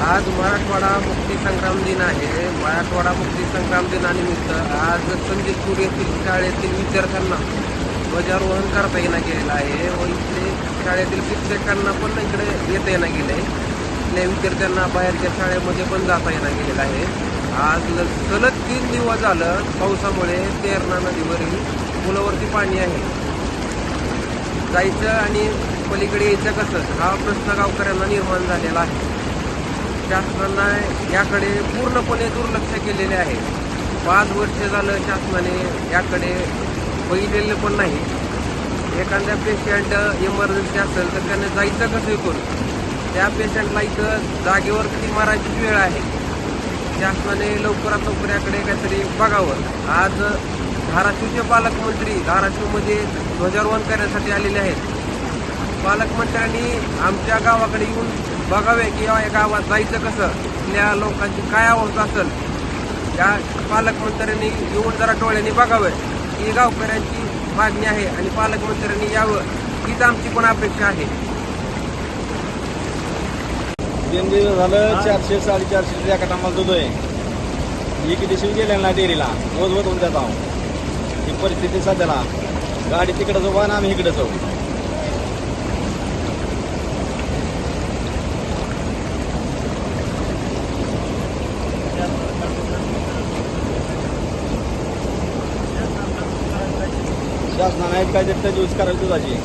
आज मराठवाडा मुक्तीसंग्राम दिन आहे. मराठवाडा मुक्तीसंग्राम दिनानिमित्त आज संजीतपूर येथील शाळेतील विद्यार्थ्यांना ध्वजारोहण करता येणं गेलेलं आहे व इथले शाळेतील शिक्षकांना पण इकडे येता येणं गेलं आहे इथल्या विद्यार्थ्यांना बाहेरच्या शाळेमध्ये पण जाता येणं गेलेलं आहे. आज ल- सलग तीन दिवस झालं पावसामुळे तेरणा नदीवरील पुलावरती पाणी आहे. जायचं आणि पलीकडे यायचं कसं? हा प्रश्न गावकऱ्यांना निर्माण झालेला आहे. शासनानं याकडे पूर्णपणे दुर्लक्ष केलेले आहे. पाच वर्ष झालं शासनाने याकडे बघितलेलं पण नाही. एखाद्या पेशंट इमर्जन्सी असेल तर त्याने जायचं कसं इथून त्या पेशंटला इथं जागेवर कधी मारायची वेळ आहे? शासनाने लवकरात लवकर याकडे काहीतरी बघावं. आज धाराशिवचे पालकमंत्री धाराशिवमध्ये ध्वजारोहण करण्यासाठी आलेले आहेत. पालकमंत्र्यांनी आमच्या गावाकडे येऊन बघावे की या गावात जायचं कसं? त्या लोकांची काय अवस्था असेल? या पालकमंत्र्यांनी येऊन जरा डोळ्यांनी बघावं. ही गावकऱ्यांची मागणी आहे आणि पालकमंत्र्यांनी यावं. हीच आमची पण अपेक्षा आहे. तीन दिवस झालं चारशे साडेचारशे एका टायमाला दूध आहे एक दिवशी गेल्या ना डेअरीला? रोज होऊन जात ही परिस्थिती सध्याला. गाडी तिकडं जाऊ आणि आम्ही इकडे जाऊ. शासनाने काय तरी यूज करायची दुधाची